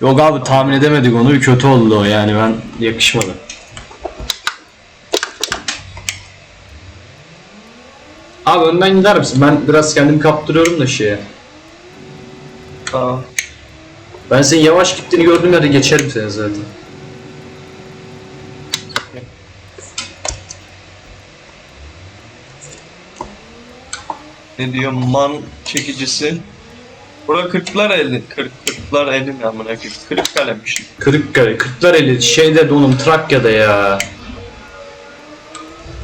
Yok abi tahmin edemedik onu. Kötü oldu o yani ben yakışmadı. Abi önden gider misin? Ben biraz kendimi kaptırıyorum da şeye. Tamam. Ben senin yavaş gittiğini gördüğüm yerde geçerim seni zaten. Ne diyor man çekicisi. Bura kırklar eli. Kırk, kırklar eli mi amına koyayım? Kırık kalemmiş. Kırıkkale, Kırklareli şeyde de oğlum Trakya'da ya.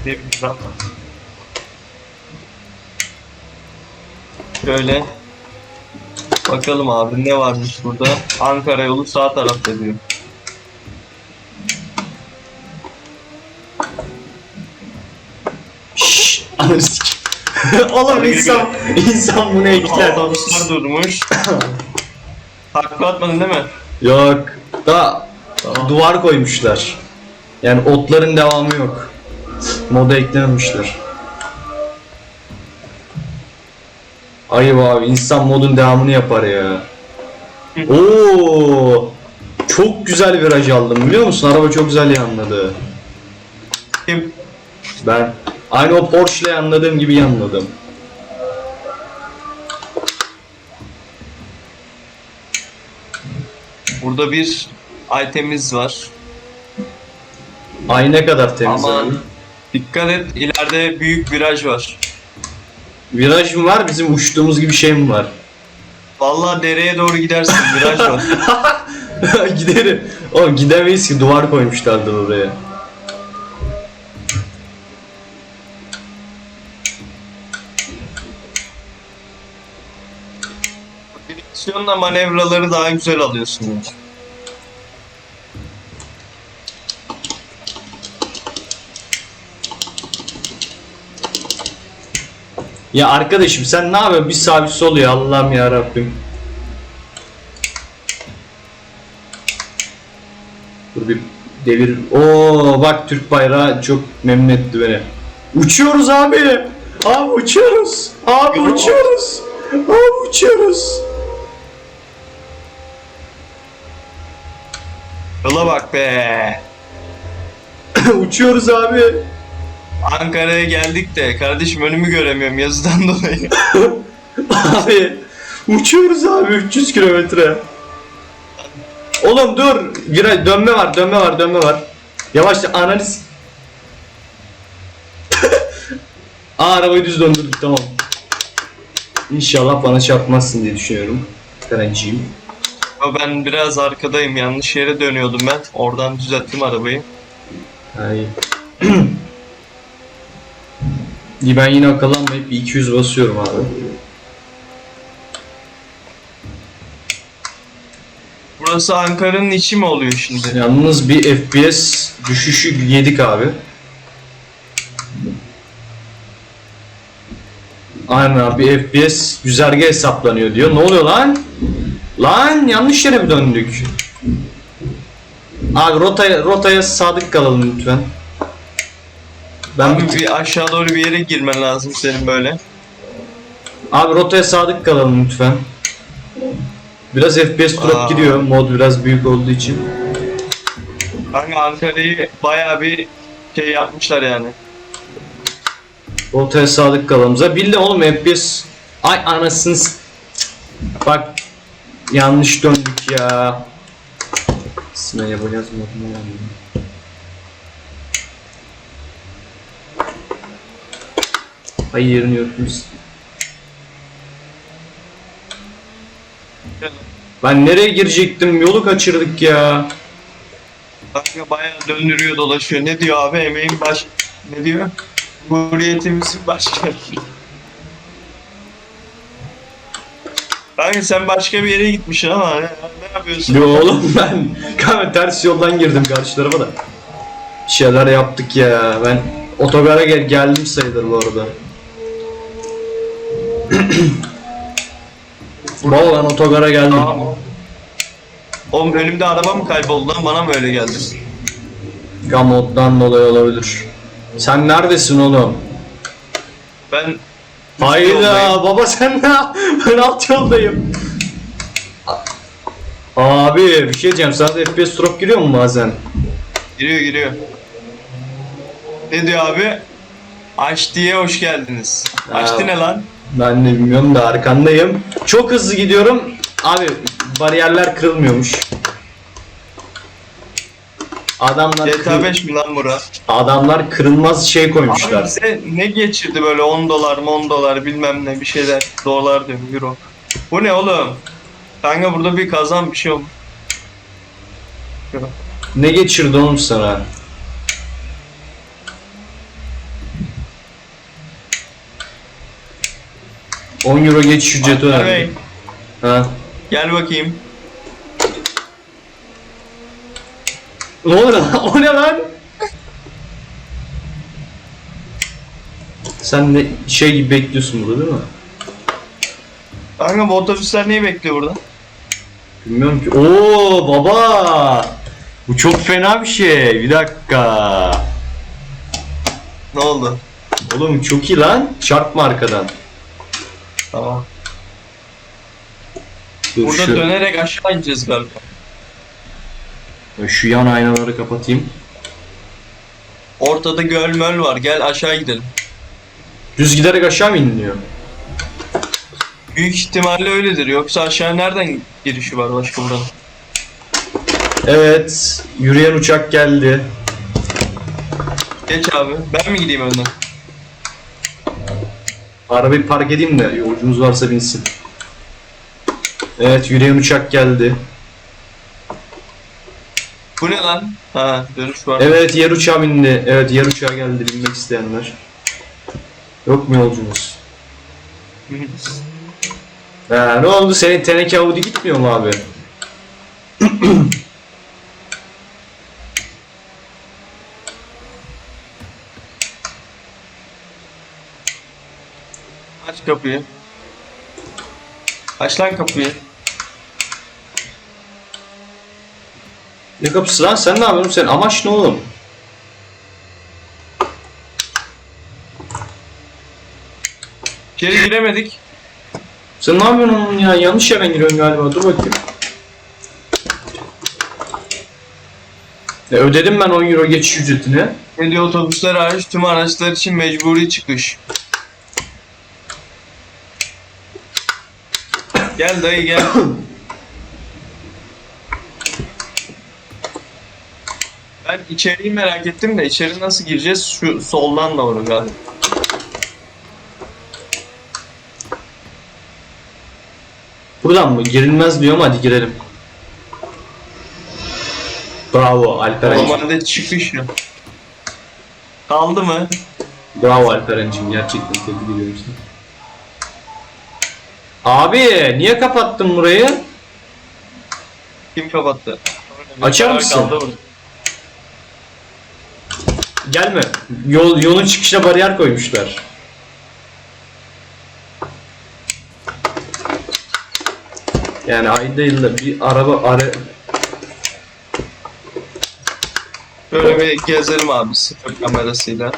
Ne bileyim lan. Şöyle. Bakalım abi ne varmış burada. Ankara yolu sağ tarafta diyor. Şşş, sikeyim. Oğlum insan, insan bunu ekler. Otobüsler durmuş. Takla atmadın değil mi? Yok. Da duvar koymuşlar. Yani otların devamı yok. Moda eklememişler. Ayıp abi insan modun devamını yapar ya. Oo! Çok güzel viraj aldım biliyor musun? Araba çok güzel yanladı. Kim? Ben aynı o Porsche'le yanladığım gibi yanladım. Burada bir itemimiz var. Ay ne kadar temiz Aman. abi. Dikkat et ileride büyük viraj var. Viraj mı var bizim uçtuğumuz gibi şey mi var? Vallahi dereye doğru gidersin viraj var. Giderim. Oğlum gidemeyiz ki duvar koymuşlardır oraya. Direksiyonla manevraları daha güzel alıyorsun. Ya arkadaşım sen ne yapıyorsun? Bir sağ bir sol ya Allah'ım ya Rabbim. Dur bir devir. Oo bak Türk bayrağı çok memnun etti beni. Uçuyoruz abi. Abi uçuyoruz. Abi Yo. uçuyoruz. Abi uçuyoruz. Yola bak be. uçuyoruz abi. Ankara'ya geldik de kardeşim önümü göremiyorum yazıdan dolayı. Abi uçuyoruz abi 300 kilometre. Oğlum dur. Viraj dönme var, dönme var, dönme var. Yavaşça analiz. Aa arabayı düz döndürdük tamam. İnşallah bana çarpmazsın diye düşünüyorum. Kaleciyim. Ama ben biraz arkadayım yanlış yere dönüyordum ben. Oradan düzelttim arabayı. Ay. İyi ben yine akıllanmayıp bir 200 basıyorum abi. Burası Ankara'nın içi mi oluyor şimdi? Yalnız bir FPS düşüşü yedik abi. Aynen abi bir FPS güzerge hesaplanıyor diyor. Ne oluyor lan? Lan yanlış yere mi döndük? Abi rotaya, rotaya sadık kalalım lütfen. Ben Abi bir aşağı doğru bir yere girmen lazım senin böyle. abi rotaya sadık kalalım lütfen. Biraz FPS drop gidiyor. Mod biraz büyük olduğu için. Kanka Ankara'yı bayağı bir şey yapmışlar yani. Rotaya sadık kalalımıza. Bildi oğlum FPS. Ay anasını Bak yanlış döndük ya. Sine yapacağız mı? Ay yerini yokmuş. Ben nereye girecektim? Yolu kaçırdık ya. Kanka bayağı döndürüyor dolaşıyor. Ne diyor abi? Emeğin baş... Ne diyor? Cumhuriyetimizin başkenti. Kanka sen başka bir yere gitmişsin ama ne, ne yapıyorsun? Yo oğlum ben kanka ters yoldan girdim karşı tarafa da. Bir şeyler yaptık ya. Ben otogara gel geldim sayılır bu arada. Baba ben otogara geldim. Tamam. Oğlum önümde araba mı kayboldu lan? Bana mı öyle geldi? Gamot'tan dolayı olabilir. Sen neredesin oğlum? Ben Hayda baba sen ne? yap- Ben alt yoldayım. Abi bir şey diyeceğim sana da FPS drop giriyor mu bazen? Giriyor giriyor. Ne diyor abi? Aç diye hoş geldiniz. Açtı Aa. ne lan? Ben de bilmiyorum da arkandayım. Çok hızlı gidiyorum. Abi bariyerler kırılmıyormuş. Adamlar GTA kır- 5 mi lan bura? adamlar kırılmaz şey Abi koymuşlar. bize ne geçirdi böyle 10 dolar 10 dolar bilmem ne bir şeyler. Dolar diyorum euro. Bu ne oğlum? Kanka burada bir kazan bir şey olmuş. Ne geçirdi oğlum sana? ...10 euro geçiş ücreti Bey, önemli. Ha. Gel bakayım. Ne lan? O ne lan? Sen de şey gibi bekliyorsun burada değil mi? Kanka bu otobüsler neyi bekliyor burada? Bilmiyorum ki. Oo baba. Bu çok fena bir şey. Bir dakika. Ne oldu? Oğlum çok iyi lan. Çarpma arkadan. Tamam. Dur Burada şu, dönerek aşağı ineceğiz galiba. Şu yan aynaları kapatayım. Ortada göl möl var. Gel aşağı gidelim. Düz giderek aşağı mı iniliyor? Büyük ihtimalle öyledir. Yoksa aşağı nereden girişi var başka buranın? Evet. Yürüyen uçak geldi. Geç abi. Ben mi gideyim önden? Arabayı park edeyim de yolcumuz varsa binsin. Evet yürüyen uçak geldi. Bu ne lan? Ha dönüş var. Evet yer uçağı bindi. Evet yer uçağı geldi binmek isteyenler. Yok mu yolcumuz? Ha, ne oldu senin teneke Audi gitmiyor mu abi? Aç kapıyı. Aç lan kapıyı. Ne kapısı lan sen ne yapıyorsun sen amaç ne oğlum? İçeri giremedik. Sen ne yapıyorsun oğlum ya yanlış yerden giriyorsun galiba dur bakayım. E, ödedim ben 10 euro geçiş ücretini. Ne diyor otobüsler hariç tüm araçlar için mecburi çıkış. Gel dayı gel. Ben içeriği merak ettim de içeri nasıl gireceğiz? Şu soldan doğru galiba. Buradan mı? Girilmez diyorum hadi girelim. Bravo Alperen'cim. Normalde çıkış ya. Kaldı mı? Bravo Alperen'cim gerçekten tebrik ediyorum seni. Abi niye kapattın burayı? Kim kapattı? Açar Karar mısın? kaldı burada. Gelme. Yol, yolun çıkışına bariyer koymuşlar. Yani ayda yılda bir araba ara... Böyle bir gezelim abi sıfır kamerasıyla.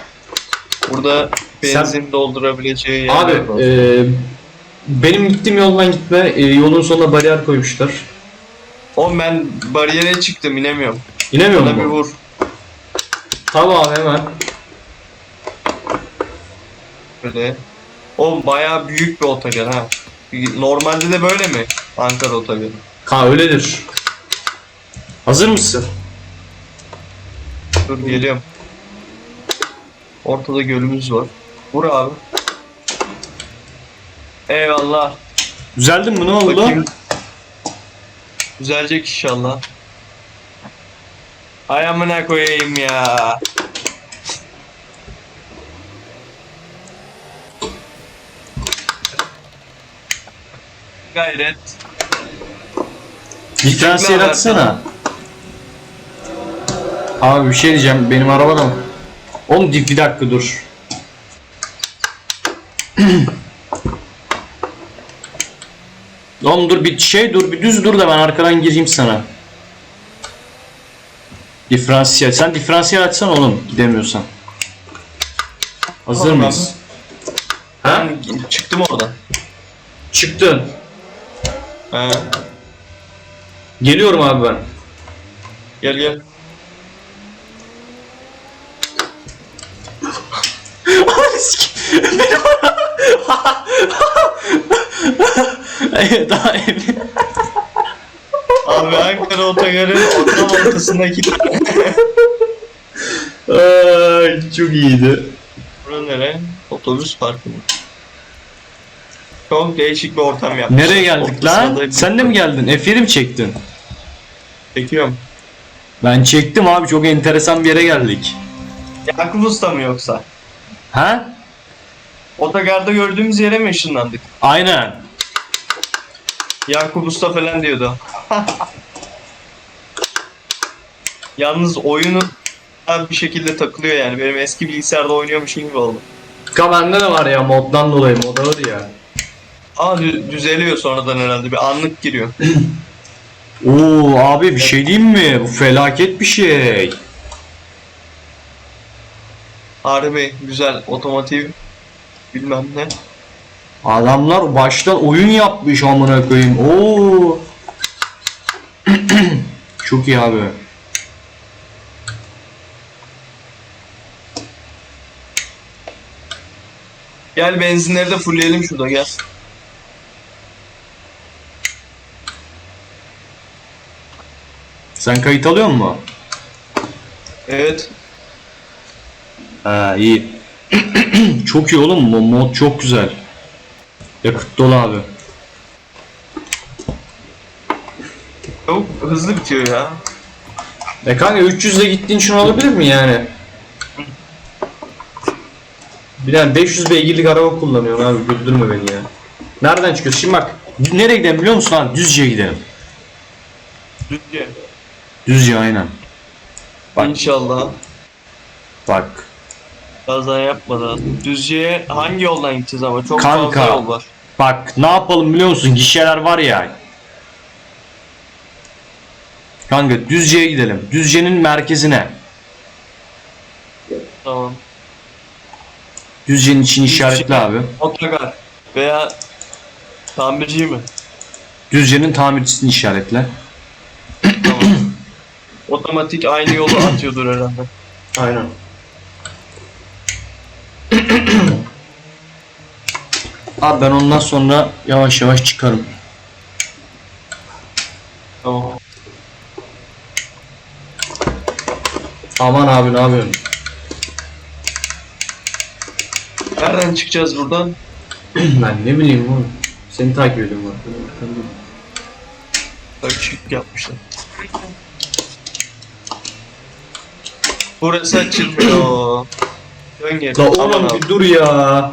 Burada benzin doldurabileceği yerler Abi var. e, benim gittiğim yoldan gitme e, yolun sonuna bariyer koymuşlar. Oğlum ben bariyere çıktım inemiyorum. İnemiyor Bana bir mu? vur. Tamam hemen. Böyle. Oğlum bayağı büyük bir otogar ha. Normalde de böyle mi? Ankara otogarı. Ha öyledir. Hazır mısın? Dur geliyorum. Ortada gölümüz var. Vur abi. Eyvallah. Düzeldin mi ne oldu? Bakayım. Düzelecek inşallah. Ay amına koyayım ya. Gayret. Diferansiyel Teşekkürler atsana. Abi bir şey diyeceğim benim arabada mı? Oğlum bir dakika dur. Oğlum dur bir şey dur bir düz dur da ben arkadan gireyim sana. Diferansiyel. Sen diferansiyel açsana oğlum gidemiyorsan. Hazır mıyız? Ha? Çıktım oradan. Çıktın. He. Geliyorum abi ben. Gel gel. Daha emin. Abi Ankara otogarın tam ortasındaki Ay, çok iyiydi. Bura nere? Otobüs parkı mı? Çok değişik bir ortam yapmışlar. Nereye geldik lan? Sen de mi geldin? F1'i mi çektin? Çekiyorum. Ben çektim abi çok enteresan bir yere geldik. Yakup Usta mı yoksa? Ha? Otogarda gördüğümüz yere mi ışınlandık? Aynen. Yakup Usta falan diyordu. Yalnız oyunu bir şekilde takılıyor yani. Benim eski bilgisayarda oynuyormuşum gibi oldu. Ka bende de var ya moddan dolayı mod ağır ya. Aa dü- düzeliyor sonradan herhalde. Bir anlık giriyor. Oo abi bir şey diyeyim mi? Bu felaket bir şey. Harbi güzel otomotiv bilmem ne. Adamlar baştan oyun yapmış amına koyayım. Oo. Çok iyi abi. Gel benzinleri de fullleyelim şurada gel. Sen kayıt alıyor musun? Evet. Ha iyi. çok iyi oğlum bu mod çok güzel. Yakıt dolu abi. Çok hızlı bitiyor ya. E kanka 300 ile gittiğin için olabilir mi yani? Tane 500 beygirlik araba kullanıyorsun abi güldürme beni ya. Nereden çıkıyorsun? Şimdi bak nereye gidelim biliyor musun abi? Düzce'ye gidelim. Düzce. Düzce aynen. Bak. İnşallah. Bak. Kaza yapmadan. Düzce'ye hangi yoldan gideceğiz ama? Çok Kanka. fazla yol var. Bak ne yapalım biliyor musun? Gişeler var ya. Kanka Düzce'ye gidelim. Düzce'nin merkezine. Tamam. Düzce'nin için işaretli abi. Otogar. Veya tamirci mi? Düzce'nin tamircisini işaretle. Tamam. Otomatik aynı yolu atıyordur herhalde. Aynen. Abi ben ondan sonra yavaş yavaş çıkarım. Tamam. Aman abi ne yapıyorsun? Nereden çıkacağız buradan? ben ne bileyim oğlum. Seni takip ediyorum bak. Şık yapmışlar. Burası açılmıyor. Dön geri. La oğlum bir dur ya.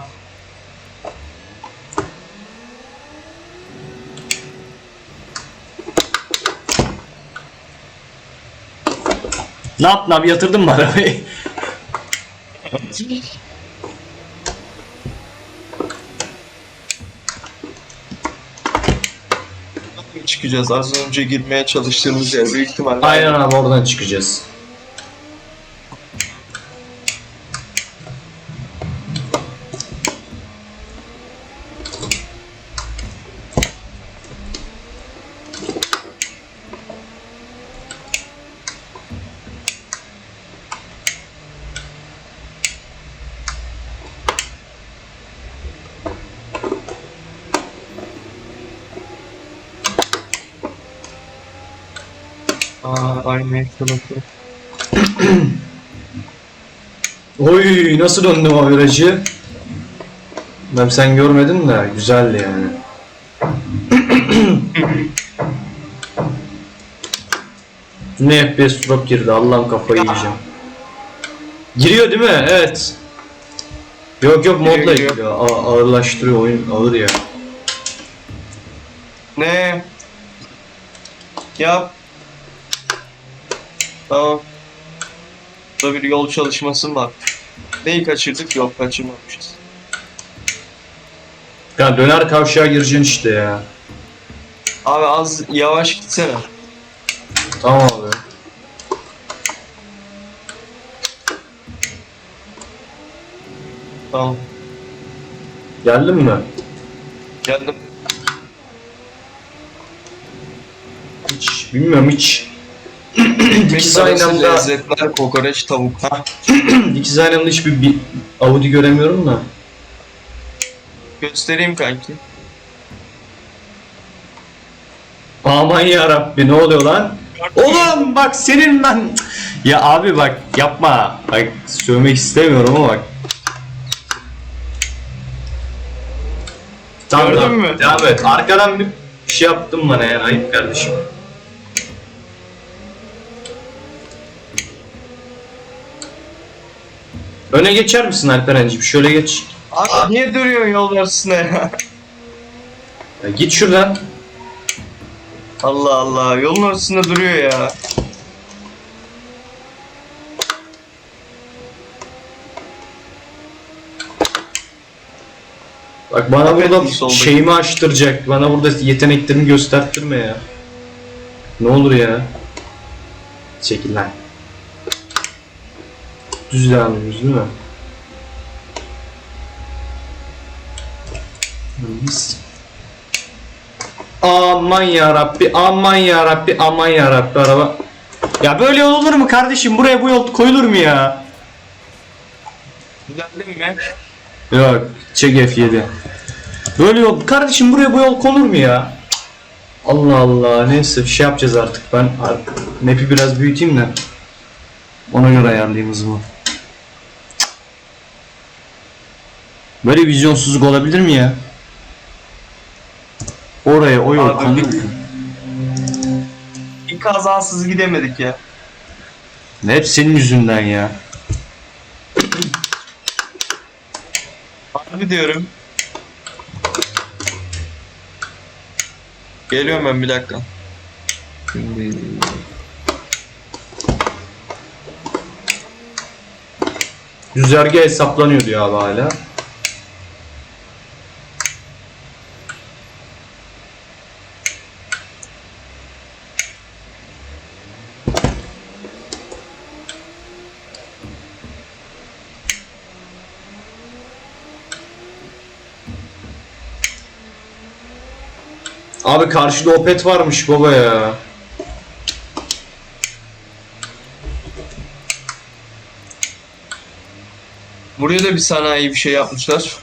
Ne yaptın abi yatırdın mı arabayı? çıkacağız. Az önce girmeye çalıştığımız yer büyük ihtimalle. Aynen abi oradan çıkacağız. Aa, aynı ekranı. Oy nasıl döndüm o virajı? Ben sen görmedin de güzeldi yani. ne FPS drop girdi Allah'ım kafayı yiyeceğim. Giriyor değil mi? Evet. Yok yok modla giriyor. giriyor. A- ağırlaştırıyor oyun ağır ya. Ne? Yap. Tamam. Burada bir yol çalışması var. Neyi kaçırdık? Yok kaçırmamışız. Ya döner kavşağa gireceksin işte ya. Abi az yavaş gitsene. Tamam abi. Tamam. Geldin mi? Geldim. Hiç Bilmiyorum hiç. Arası anda Lezzetler kokoreç tavuk. Aynı anda hiçbir bir Audi göremiyorum da. göstereyim kanki. Aman ya Rabbi ne oluyor lan? Oğlum bak senin ben ya abi bak yapma. Bak sövmek istemiyorum ama bak. Tamam, Gördün mü? Devam et. Arkadan bir şey yaptın bana ya. Ayıp kardeşim. Öne geçer misin Alperen'cim? Şöyle geç. Abi niye duruyorsun yol karşısına ya? Ya git şuradan. Allah Allah yolun ortasında duruyor ya. Bak bana Evet, burada soldaki. şeyimi açtıracak. Bana burada yeteneklerimi gösterttirme ya. Ne olur ya. Çekil lan. Düz devam ediyoruz değil mi? Aman ya Rabbi, aman ya Rabbi, aman ya Rabbi araba. Ya böyle yol olur mu kardeşim? Buraya bu yol koyulur mu ya? Düzeldin mi? Yok, çek F7. Böyle yol, kardeşim buraya bu yol konur mu ya? Allah Allah, neyse bir şey yapacağız artık. Ben map'i biraz büyüteyim de ona göre ayarlayayım hızımı. Böyle vizyonsuzluk olabilir mi ya? Oraya o yol Abi, bir- kazasız gidemedik ya. Hep senin yüzünden ya. Harbi diyorum. Geliyorum ben bir dakika. Şimdi... Düzerge hesaplanıyor diyor abi hala. Abi karşıda Opet varmış baba ya. Buraya da bir sanayi bir şey yapmışlar.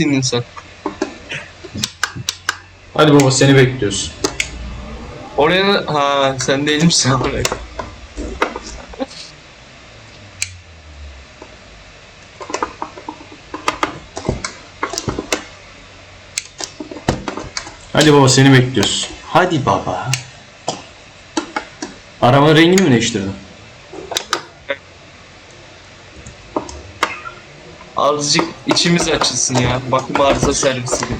İndin sen? Hadi baba seni bekliyoruz. Oraya ha sen değilim sen oraya. Hadi baba seni bekliyoruz. Hadi baba. Arabanın rengini mi değiştirdin? Azıcık içimiz açılsın ya. Bakım arıza servisi gibi.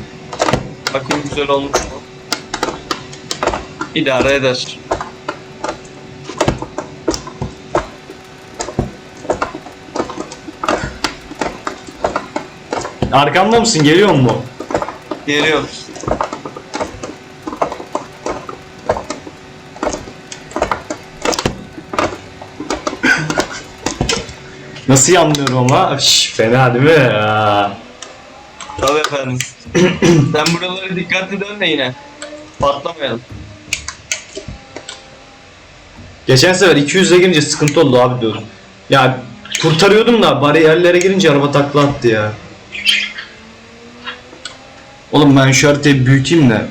Bakım güzel olmuş mu? İdare eder. Arkamda mısın? Geliyor mu? Geliyor. Nasıl yanmıyorum ama? Şş, fena değil mi? Ya. Tabii efendim. Sen buraları dikkatli dön de yine. Patlamayalım. Geçen sefer 200'e girince sıkıntı oldu abi diyorum. Ya kurtarıyordum da bariyerlere girince araba takla attı ya. Oğlum ben şu haritayı büyüteyim de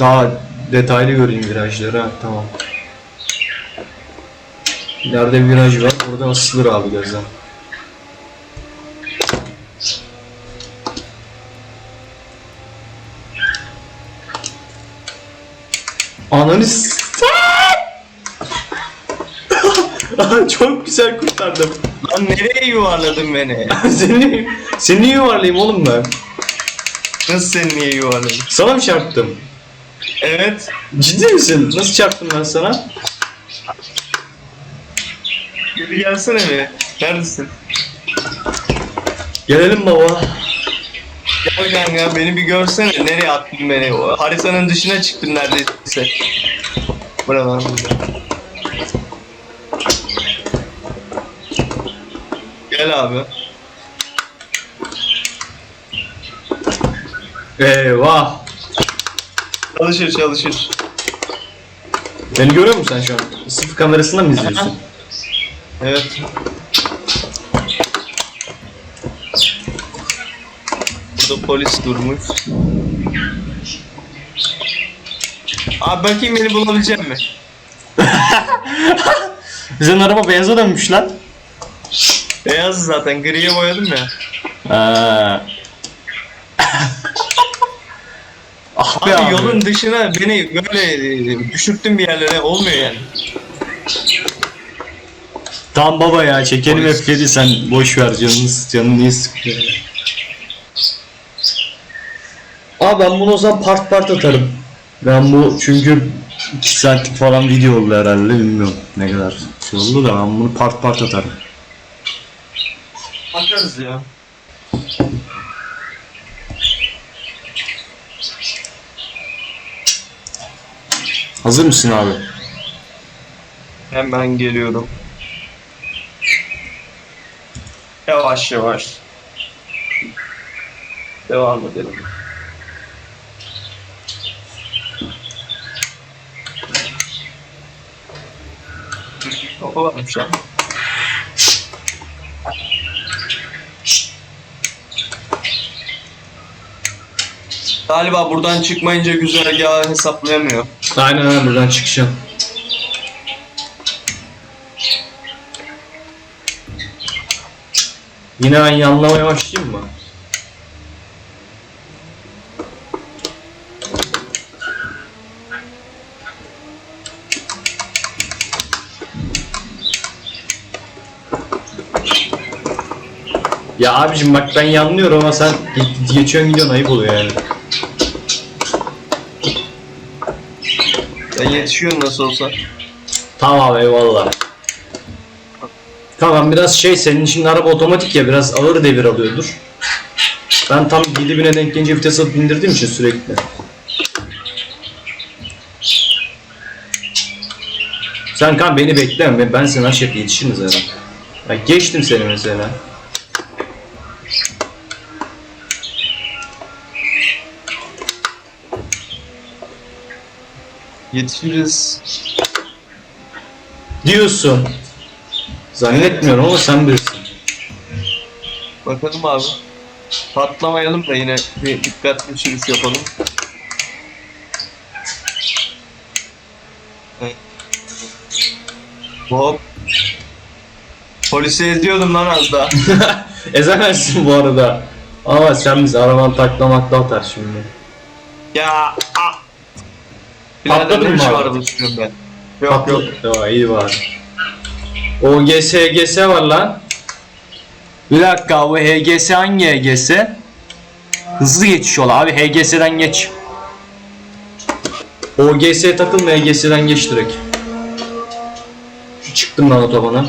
daha detaylı göreyim virajları ha tamam. İleride viraj var oradan asılır abi gözden. Ananı s- Çok güzel kurtardım. Lan nereye yuvarladın beni? seni, seni niye yuvarlayayım oğlum ben? Nasıl seni niye yuvarladın? Sana mı çarptım? Evet. Ciddi misin? Nasıl çarptım ben sana? Geri gelsene bir. Neredesin? Gelelim baba. Gel kanka beni bir görsene. Nereye attın beni? Haritanın dışına çıktın neredeyse. Buralar burada. Gel abi. Eyvah. Çalışır çalışır. Beni görüyor musun sen şu an? Sıfır kamerasından mı izliyorsun? Evet. Burada polis durmuş. Abi bakayım beni bulabilecek mi? Senin araba beyaza dönmüş lan. Beyaz zaten griye boyadım ya. Ha. ah be Abi, abi. yolun dışına beni böyle düşürttün bir yerlere olmuyor yani. Tamam baba ya çekelim Polis. öfkeli sen boş ver canını canını niye sıkıyor? Abi ben bunu o zaman part part atarım. Ben bu çünkü 2 saatlik falan video oldu herhalde bilmiyorum ne kadar şey oldu da ben bunu part part atarım. Bakarız ya. Hazır mısın abi? Hemen geliyorum. Yavaş yavaş. Devam edelim. Kafa varmış ya. Galiba buradan çıkmayınca güzergahı hesaplayamıyor. Aynen aynen buradan çıkacağım. Yine ben yanlamaya başlayayım mı? Ya abicim bak ben yanlıyorum ama sen ge- geçiyorsun gidiyorsun ayıp oluyor yani. Ya yetişiyor nasıl olsa. Tamam eyvallah. Tamam biraz şey senin için araba otomatik ya biraz ağır devir alıyordur. Ben tam 7000'e denk gelince vites alıp indirdiğim için sürekli. Sen kan beni bekleme ben, ben seni aşağı yetişiriz herhalde. Ya geçtim seni mesela. Yetişiriz. Diyorsun. Zannetmiyorum ama sen bilirsin. Bakalım abi. Patlamayalım da yine bir dikkatli sürüş yapalım. Evet. Hop. Polisi eziyordum lan az daha. Ezemezsin bu arada. Ama sen bizi araban taklamakla atar şimdi. ya. Ah. Ne mı abi? sürüyorum ben? Yok yok. Ya iyi var. OGS HGS var lan. Bir dakika bu HGS hangi HGS? Hızlı geçiş yol abi HGS'den geç. OGS'ye takılma HGS'den geç direkt. Şu çıktım ben otobana.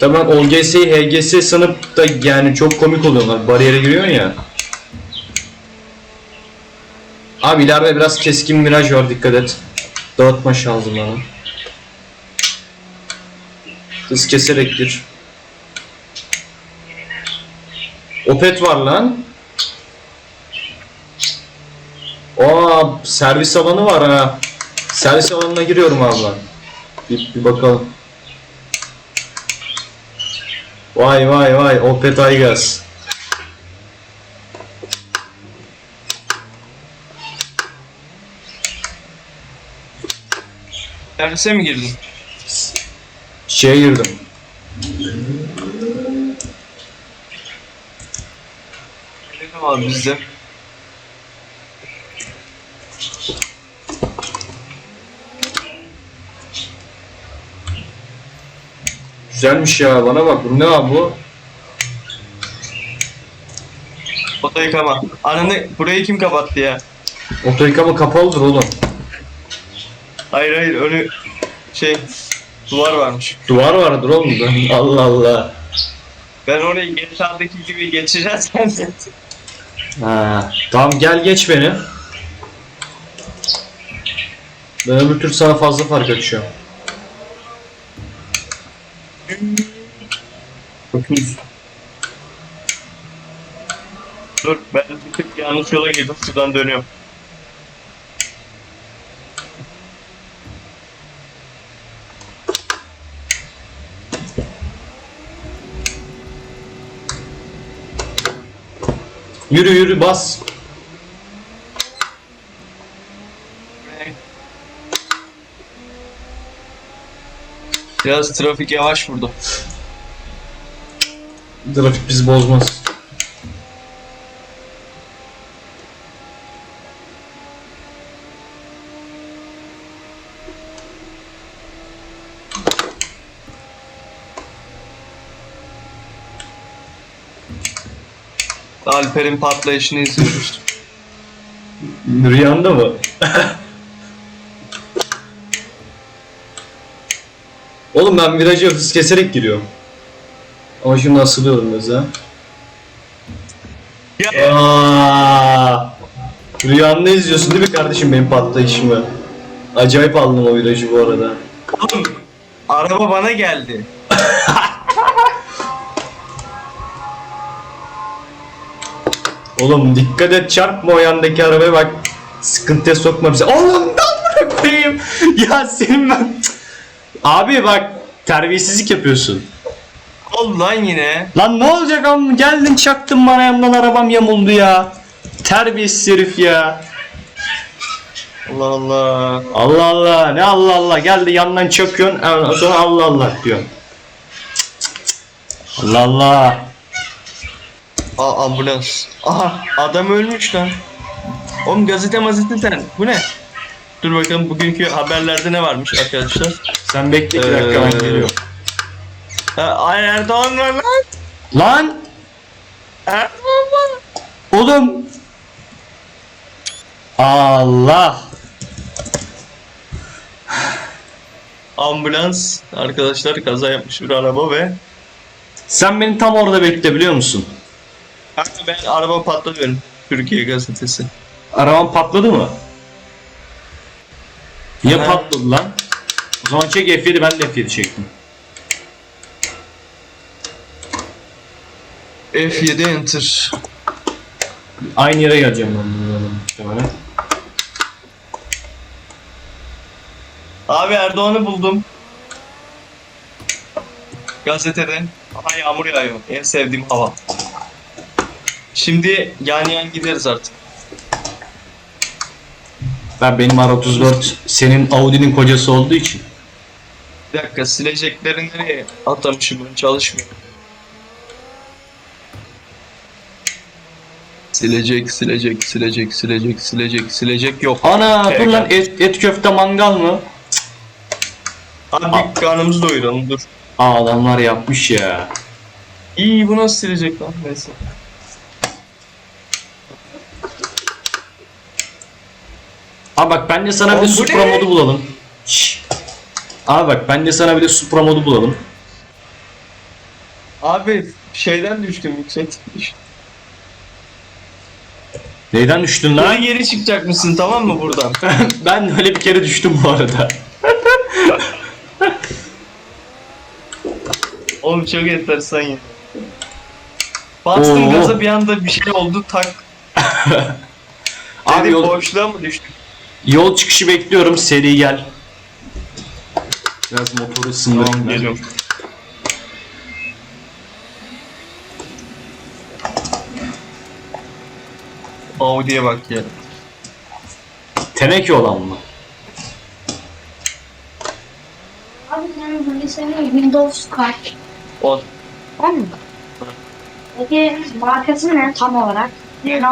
Tabi ben OGS'yi HGS sanıp da yani çok komik oluyorlar. Bariyere giriyorsun ya. Abi ileride biraz keskin viraj var dikkat et. Dağıtma şanzımanı. Hız keserek gir. Opet var lan. Aa servis alanı var ha. Servis alanına giriyorum abi. Bir, bir bakalım. Vay vay vay Opet Aygaz. Servise mi girdin? Şeye girdim. Dedim abi bizde. Güzelmiş ya bana bak bu ne abi bu? Oto yıkama. Ananı burayı kim kapattı ya? Oto yıkama kapalıdır oğlum. Hayır hayır önü şey Duvar varmış. Duvar vardır oğlum da. Allah Allah. Ben orayı GTA'daki gibi geçeceğiz sen. Ha, tamam gel geç beni. Ben öbür tür sana fazla fark açıyorum. Dur ben bir tık yanlış yola girdim şuradan dönüyorum. Yürü yürü bas. Biraz trafik yavaş burada. Trafik bizi bozmaz. Alper'in patlayışını izliyoruz. Rüyanda mı? Oğlum ben virajı hız keserek giriyorum. Ama şimdi asılıyorum mesela. Ya. Aa, rüyanda izliyorsun değil mi kardeşim benim patlayışımı? Acayip aldım o virajı bu arada. Oğlum araba bana geldi. Oğlum dikkat et çarpma o yandaki arabaya bak. Sıkıntıya sokma bizi. Oğlum ben bırakayım. Ya senin ben... Abi bak terbiyesizlik yapıyorsun. Ol lan yine. Lan ne olacak oğlum geldin çaktın bana yandan arabam yamuldu ya. Terbiyesiz herif ya. Allah Allah. Allah Allah ne Allah Allah geldi yandan çakıyorsun sonra Allah Allah diyorsun. Allah Allah. Aa ambulans. Aha adam ölmüş lan. Oğlum gazete mazete sen. Bu ne? Dur bakalım bugünkü haberlerde ne varmış arkadaşlar. Sen bekle bir dakika ben Ee, geliyorum. Ha, ay Erdoğan var lan. Lan Erdoğan var. oğlum. Allah. Ambulans arkadaşlar kaza yapmış bir araba ve Sen beni tam orada bekle biliyor musun? Kanka ben araba patladı benim. Türkiye gazetesi. Araban patladı mı? Niye patladı lan? O zaman çek F7 ben de F7 çektim. F7 enter. Aynı yere geleceğim ben bunlarla muhtemelen. Abi Erdoğan'ı buldum. Gazetede. Aha yağmur yağıyor. En sevdiğim hava. Şimdi yan yan gideriz artık. Ben benim R34 senin Audi'nin kocası olduğu için. Bir dakika silecekleri nereye atamışım ben çalışmıyor. Silecek, silecek, silecek, silecek, silecek, silecek yok. Ana dur lan et, et köfte mangal mı? Abi karnımızı doyuralım dur. Aa adamlar yapmış ya. İyi bu nasıl silecek lan neyse. Abi bak ben de sana bir de Oğlum bu Supra ne? modu bulalım. Şşş. Abi bak ben de sana bir de Supra modu bulalım. Abi şeyden düştüm yüksek. Neyden düştün Lan lan? geri çıkacak mısın tamam mı buradan? ben öyle bir kere düştüm bu arada. Oğlum çok enteresan ya. Bastım Oo. gaza bir anda bir şey oldu tak. Abi yol, boşluğa mı düştük? Yol çıkışı bekliyorum seri gel. Biraz motoru ısındırayım Tamam geliyorum. Audi'ye bak ya. Teneke olan mı? Abi senin bilgisayarın Windows kaç? O 10 mu? Peki markası ne tam olarak? Yani